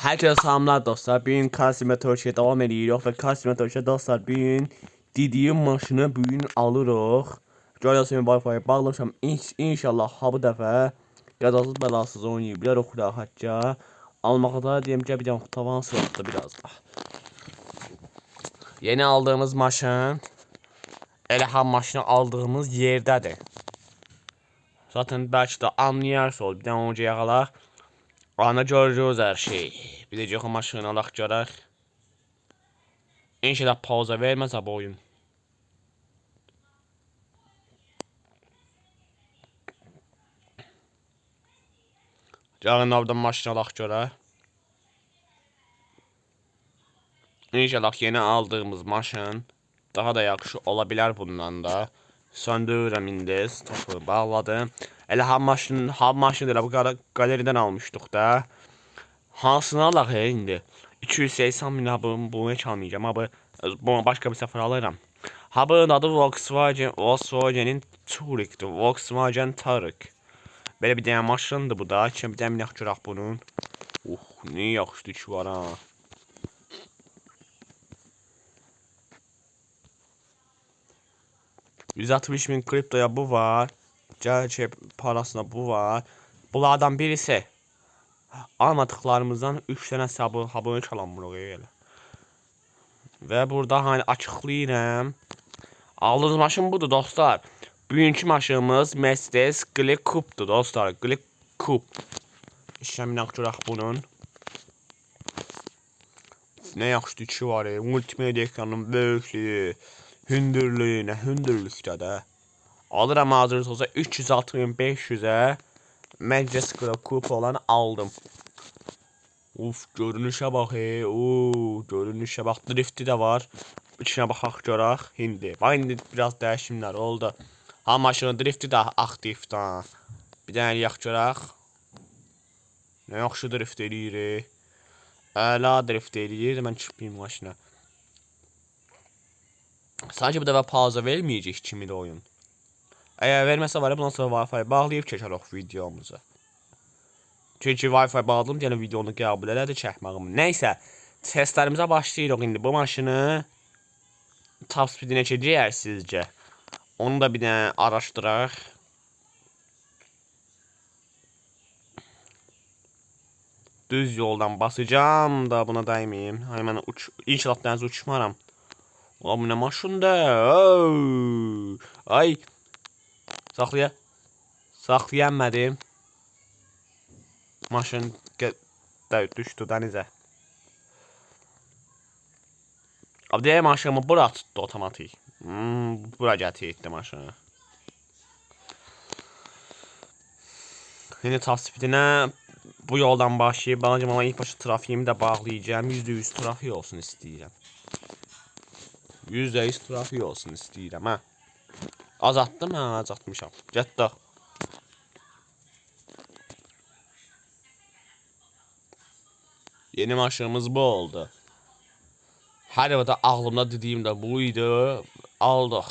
Herkese selamlar dostlar. Bugün Car Simulator'a devam ediyoruz ve Car Simulator'a dostlar bugün dediğim maşını bugün alırıq. Görüyorsunuz Wi-Fi bağlamışam. İnş inşallah ha bu dəfə yazasız bəlasız oynayabilir oxuyaq hatta. Almaqda deyim ki bir dənə tavan sıraxdı biraz da. Yeni aldığımız maşın elə ham maşını aldığımız yerdədir. Zaten belki de anlayarsınız. Bir dənə önce yağalaq. Ana görürüz her şey. Bir de çok maşını alaq görək. İnşallah pauza verməz bu oyun. Yarın oradan maşını alaq görək. İnşallah yeni aldığımız maşın daha da yaxşı ola bilər bundan da. Söndürürəm indi, stopu bağladım. Elə ham maşın, ham maşını elə bu qaleriden almışdıq da. Hansını alaq he indi? 280 min ha bunu, heç almayacağım. Ha bu, bunu başqa bir səfər alıram. Ha bunun adı Volkswagen, Volkswagen'in Touareg'dir. Volkswagen Touareg. Belə bir dənə maşındır bu da. Kim bir dənə minək görək bunun. Uh, ne yaxşıdır ki var ha. %60 bin kriptoya bu var. Gerçek parasına bu var. Bunlardan birisi almadıklarımızdan 3 tane hesabı abone çalan buraya elə. Və burada hani açıqlayıram. Aldığınız maşın budur dostlar. Bugünkü maşınımız Mercedes Glick Coupe'dur dostlar. Glick Coupe. İşləminə görək bunun. Ne yaxşıdır ki var. Multimedia ekranının böyüklüyü. Hündürlüyü nə hündürlükdə də. Alıram hazır olsa 360.500'e Mercedes Glick Coupe olan aldım. Uf görünüşə bax he. Oo, görünüşə bax drifti də var. İçinə baxaq görək indi. Bax indi biraz dəyişimlər oldu. Ha maşının drifti də aktivdir. Bir dənə eləyək görək. Nə yaxşı drift eləyir. Əla drift eləyir. Mən çıxmayım maşına. Sanki bu dəfə pauza verməyəcək kimidir oyun. Əgər verməsə var ya bundan sonra Wi-Fi bağlayıb keçərik videomuzu. Çünki Wi-Fi bağladım yəni videonu qəbul elədi çəkməyim. Nəysə, testlərimizə başlayırıq indi. Bu maşını top speedinə keçəcəyik sizcə. Onu da bir dənə araşdıraq. Düz yoldan basacağım da buna daymıyım. Hemen uç inşallah dəniz uçmaram. Ne maşında? Oo! Ay. Saxlaya. Saxlayamədim. Maşın də- düşdü dənizə. Abi deyə maşınımı bura tutdu otomatik. Hmm, bura gətirdi maşını. Top speedinə bu yoldan başlayıb balacım ama ilk başta trafiğimi de bağlayacağım. %100 trafik olsun istəyirəm. %100 trafik olsun istəyirəm ha. Azaltdım ha, azaltmışam. Getdi. Yeni maşınımız bu oldu. Her arada aklımda dediğim de buydu. Aldık.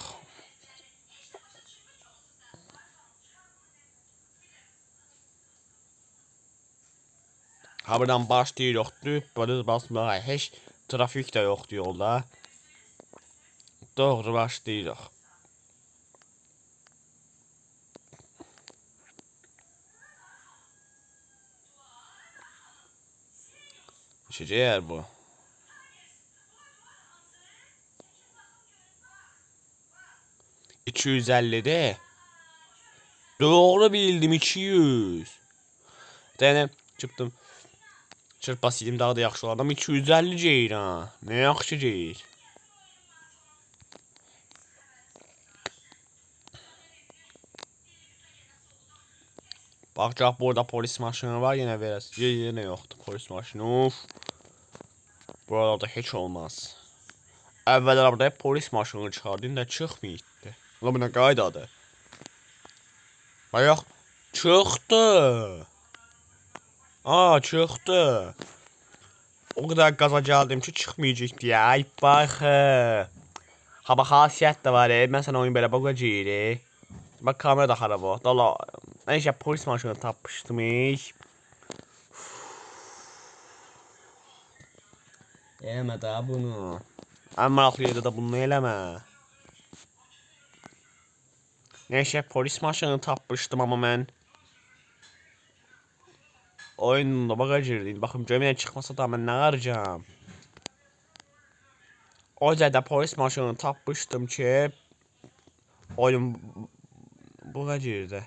Ha buradan başlayırıq. Düp böyle basmağa. Heç trafik de yoktu yolda. Doğru başlayırıq. Düşəcək bu. İki yüz əllidə. Doğru bildim 200. Dənə çıxdım. Çırp basayım daha da yaxşı olar. Adam 250 ceyir ha. Ne yaxşı ceyir. Bakacaq burada polis maşını var yenə verəs. Yenə yoxdur polis maşını. Uf. Buralarda heç olmaz. Əvvəllər burada hep polis maşını çıxardı, indi çıxmayıbdı. Ulan bu nə qaydadır? Bayaq çıxdı. Aa çıxdı. O kadar gaza geldim ki çıxmayacaq deyə. Ay baxı. Ha bax xasiyyət də var. Mən sənə oyun belə bakacağıq. Bak kamera da xarab oldu. Dala. Nəysə polis tapmışdım. iş. Eləmə də bunu. Maraqlı yerdə də bunu eləmə. Neyse polis maşını tapmışdım ama mən. Oyunun da baga girdim. Baxım gömüyə çıxmasa da mən nə arayacağım. O da polis maşını tapmışdım ki oyun baga girdi.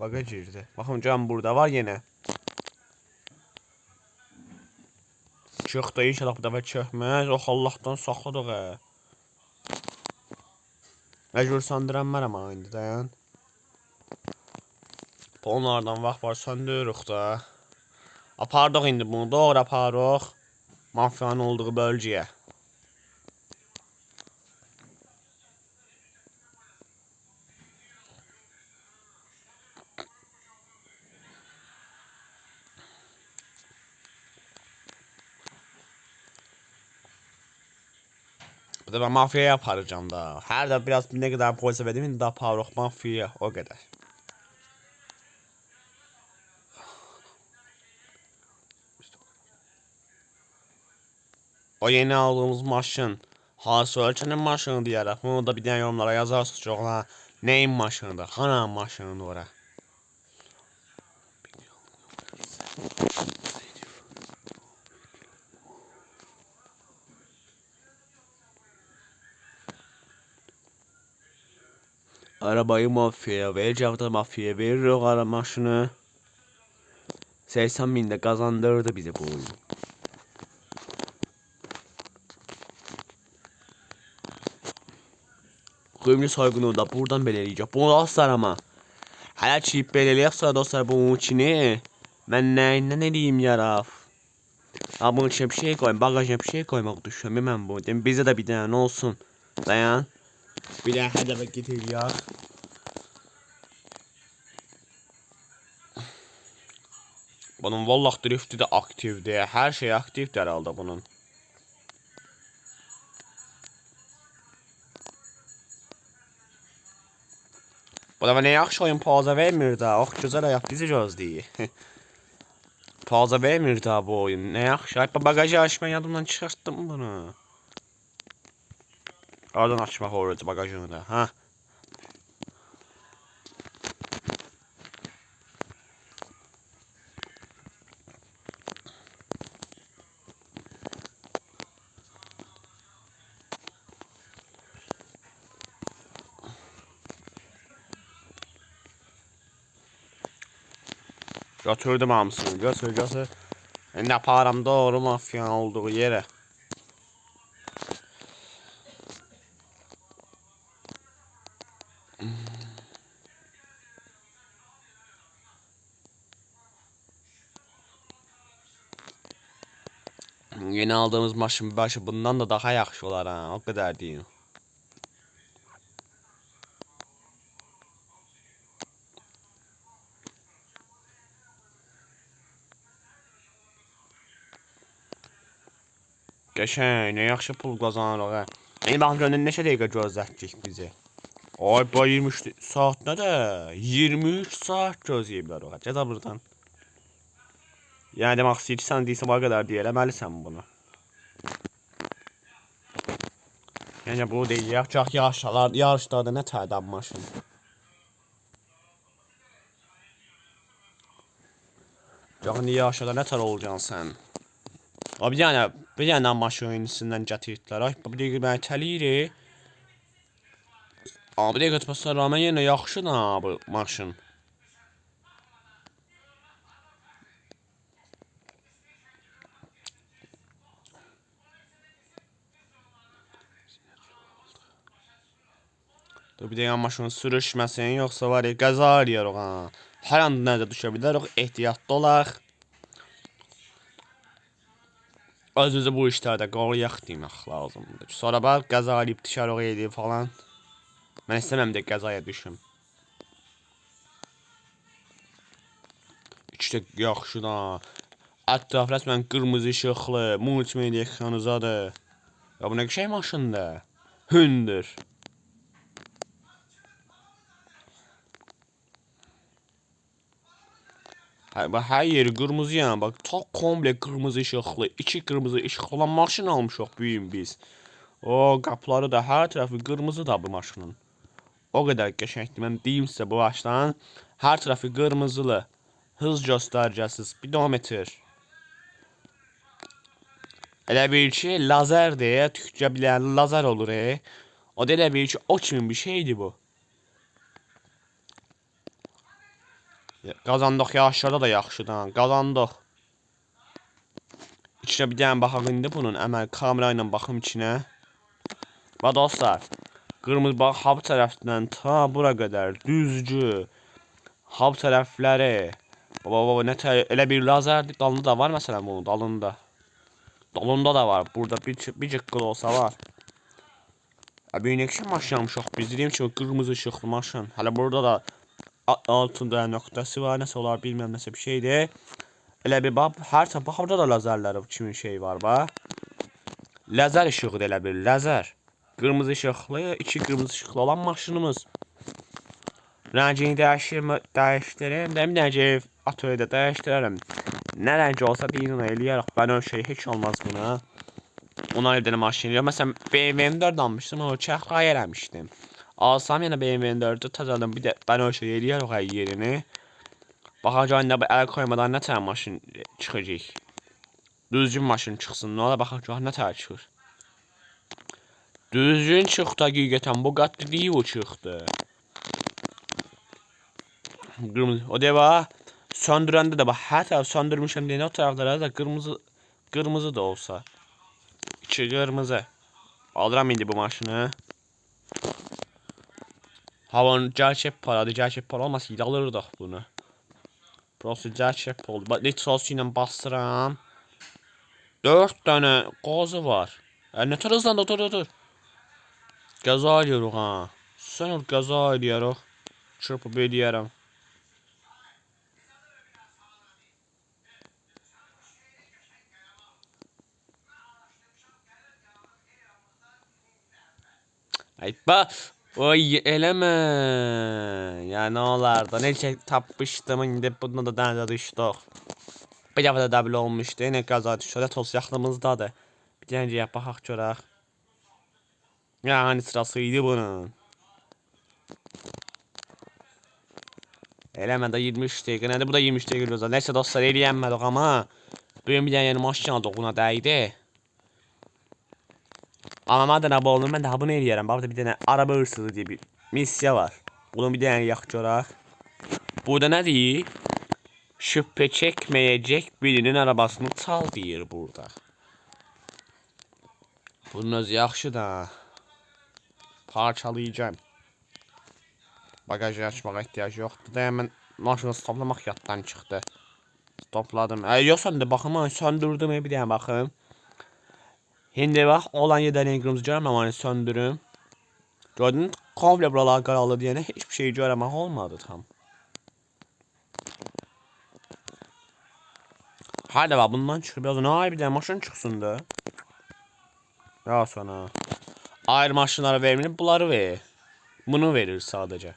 Baga girdi. Baxım can burada var yenə. Çıxdı inşallah bu dəfə çökməz. Ox Allahdan saxladıq hə. Məcbur söndürənmərəm ha indi dayan. Onlardan vaxt var söndürürük da. Apardıq indi bunu doğru aparıq. Mafiyanın olduğu bölgəyə. Da ben mafyaya aparacağım da. Her de biraz ne kadar polise verdim de aparıq mafyaya o kadar. O yeni aldığımız maşın. Hansı ölçenin maşını diyerek bunu da bir tane yorumlara yazarsınız çok ha. Neyin maşınıdır? Hana maşınıdır ora. Vereceğim de mafyaya veriyor ara maşını. 80 bin de kazandırdı bize bu oyun. Gümrü soygunu da buradan belirleyecek. Bu dostlar ama. Hala çip belirleyecekse dostlar bunun içini. Ben ne, ne, ne diyeyim yaraf. Ha bunun içine bir şey koyayım. Bagajına bir şey koymak düşünüyorum. Ben bu. Bize de bir tane olsun. Dayan. Bir daha hedefe getir ya. Bunun vallah drifti de aktifdir. Her şey aktifdir herhalde bunun. Bu da ne yaxşı oyun pauza vermir da. Oh güzel ayak bizi gözləyir. pauza vermir da bu oyun. Ne yaxşı. Ay bagajı açma yadımdan çıxartdım bunu. Oradan açmaq olacaq bagajını da. Ha. Götürdüm hamısını. Götür götür. Ne yaparım doğru mafya olduğu yere. Yeni aldığımız maşın başı bundan da daha yaxşı olar ha. O kadar diyeyim. Qəşəng, nə yaxşı pul qazanırıq ha. İndi baxın görün neçə dəqiqə gözlətdik bizi. Ay bu 23 saat nə də? 23 saat gözləyiblər o. Gədə burdan. Yəni demək istəyirsən deyirsə var qədər deyə bunu. Yəni bu deyək, çox yarışlar, yarışlarda nə tədən maşın. Yaxın yarışlarda nə tər olacaksın? Abi dənə, bir dənə maşının içindən gətirdilər. Ay, bu dəqiqə məni təliyir. Abi dəqiqə tutmasına rağmen yenə yaxşıdır ha bu maşın. Dur bir dəqiqə maşının sürüşməsin, yoxsa var ya qəza eləyərək ha. Hər an nədə düşə bilərik, ehtiyatlı olaq. Özümüzü bu işlərdə qoruyaq demək lazımdır. Sonra bax qəza eləyib düşərək eləyib falan. Mən istəmirəm də qəzaya düşüm. İşte yaxşı da. Ətraf rəsmən qırmızı işıqlı, multimedia ekranızadır. Ya bu nə şey maşındır? Hündür. Hər yeri qırmızı yəni bax. Çok komple qırmızı işıqlı, iki qırmızı işıq olan maşın almışıq gün biz. O qapıları da hər tərəfi qırmızı da bu maşının. O qədər qəşəngdir. Mən deyim sizə bu başdan hər tərəfi qırmızılı. Hız göstəricəsi, speedometer. Elə bir ki, lazer deyə tükcə bilən lazer olur. E. O da elə bir ki, o kimi bir şeydir bu. Qazandıq yaşlarda da yaxşıdır. ha, Qazandıq. İçinə bir dənə baxaq indi bunun əməl kamera ilə baxım içinə. Və dostlar, qırmızı bax hab tərəfindən ta bura qədər düzgü hab tərəfləri. Baba baba nə tə elə bir lazerdir. Dalında da var məsələn bunun dalında. Dalında da var. Burada bir bir cıqqıl olsa var. Abi neçə maşın almışıq biz dediyim kimi qırmızı işıqlı maşın. Hələ burada da altında nöqtəsi var, nəsə olar bilmirəm nəsə bir şeydir. Elə bir bax hər bax burada da lazerlər kimi şey var bax. Lazer işığı elə bir lazer. Qırmızı işıqlı, iki qırmızı işıqlı olan maşınımız. Rəngini dəyişir, dəyişdirim. Də bir dənəcə atölyedə dəyişdirərəm. Nə rəng olsa deyin eləyərək. Mən o şey heç olmaz buna. Ona bir dənə maşın eləyir. Məsələn, BMW 4 almışdım, o çəxray eləmişdim. Alsam yenə BMW 4-ü təzədən bir də mən o şey eləyərək hər yerini. İndi bu əl koymadan nə tər maşın çıxacaq. Düzgün maşın çıxsın. Nə ola baxacaq nə tər çıxır. Düzgün çıxdı həqiqətən. Bu qatlı deyil o çıxdı. Qırmızı. O da bax. Söndürəndə də bax hər tərəf söndürmüşəm deyən o tərəflərə də qırmızı qırmızı da olsa. İçi qırmızı. Alıram indi bu maşını. Havanın gerçek paradı. Gerçek para olmasa alırdıq bunu. Burası gerçek oldu. Bak litrosu ilə bastıram. 4 dənə qazı var. E, nə tər hızlandı dur dur dur. Qəza eləyirik ha. Sən ol qəza eləyirik. Çırpıb eləyərəm. Ay bax. Oy eləmə. Ya nə olardı? Necə tapmışdım indi bunu da dənizə düşdük. Bir dəfə də dəbil olmuşdu. Yenə qəza düşdü. Toz yaxınımızdadır. Bir gəl baxaq görək. Yani sırasıydı bunun. Eləmə də 23 dəqiqə nədir? Bu da 23 dəqiqə gözəl. Nəsə dostlar eləyənmədik amma bugün bir dənə yeni maşın aldıq ona dəydi. Amma madem abone olun mən də bunu eləyərəm. Bax bir dənə araba hırsızı deyə bir missiya var. Bunu bir yaxşı görək. Burada nə deyir? Şübhə çəkməyəcək birinin arabasını çal deyir burada. Bunun özü yaxşı da. Parçalayacağım. Bagajı açmağa ehtiyac yoxdur da hemen maşını stoplamaq yaddan çıxdı. Stopladım. Ə, yox söndü baxım, söndürdüm bir dənə baxım. Şimdi bax olan yerdən qırmızı görməm, onu söndürüm. Gördün, komple buralar qaralı deyənə heç bir şey görəmək olmadı tam. Hadi bax bundan biraz nə ay bir dənə maşın çıxsın da. Ya sana. Ayrı maşınlara vermir, bunları ver. Bunu verir sadece.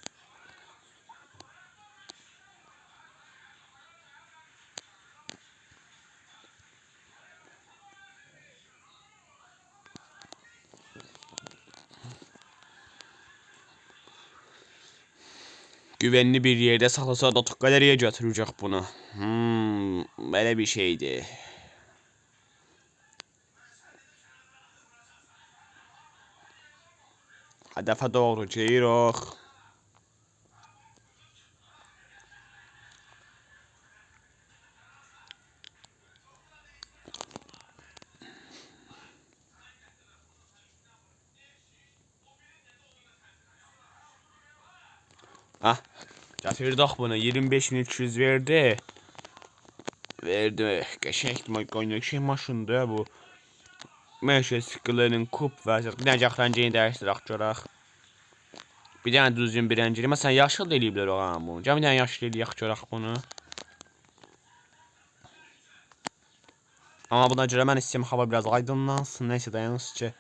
Güvenli bir yerde saklasa da galeriye götürecek bunu. Hmm, böyle bir şeydi. Hedefe doğru gidiyoruz. Ah, getirdik bunu. 25300 verdi. Verdi. Geçek oynak şey maşındı bu. Meşe sıkılarının kup dənə yaxrancını dəyişdirək görək. Bir dənə düzgün bir rəngini. Məsələn, yaşıl eləyiblər o ha bunu. Gəl bir dənə yaşıl eləyək görək bunu. Amma buna görə mən istəyirəm hava biraz aydınlansın. Nəysə dayanırsın ki.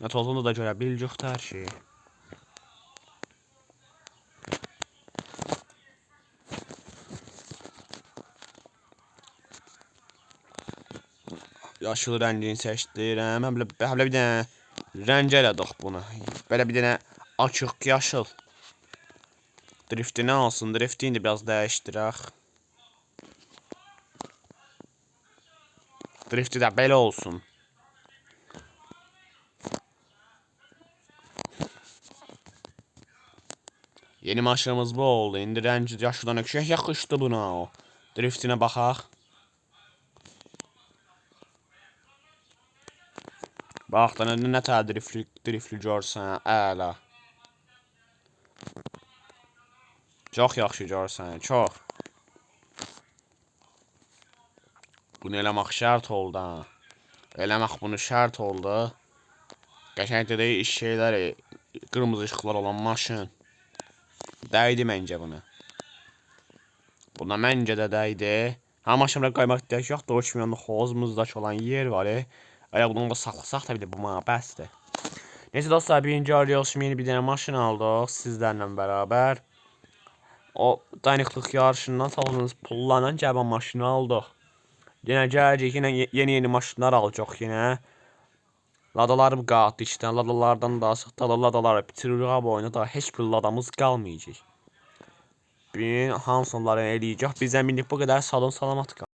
Nə tozunu da görə biləcək hər şeyi. Yaşıl rəngini seçdirəm. Həm də həm də bir dənə rəng elədik bunu. Belə bir dənə açıq yaşıl. Drifti nə olsun? Driftini də biraz dəyişdirək. Drifti də belə olsun. Yeni maşınımız bu oldu. İndi rəngi yaşıldan öküşək yaxışdı buna o. Driftinə baxaq. Bax nə, nə tər driftli, driftli görsən, əla. Çox yaxşı görsən, çox. Bunu eləmək şərt oldu ha. Eləmək bunu şərt oldu. Qəşəng də iş şeyləri, qırmızı işıqlar olan maşın. Dəydi məncə buna. Buna məncə də dəydi. Ha maşınlara qaymaq dəyək yox, onda xozumuzdakı olan yer var. E. Əgər bunu da saxlasaq da bir də bu. Neyse dostlar birinci arıyorsun yeni bir dənə maşın aldıq sizlərlə bərabər. O dayanıqlıq yarışından aldığımız pullarla gələn maşını aldıq. Yenə gələcək, yenə ye- yeni yeni maşınlar alacaq yenə. Ladalarım qaldı işdən, ladalardan da sıx ladaları bitiririk abi oyunu da heç bir ladamız qalmayacaq. Bir hamısını eləyəcək. Bizdən minlik bu qədər salon salamat qalın.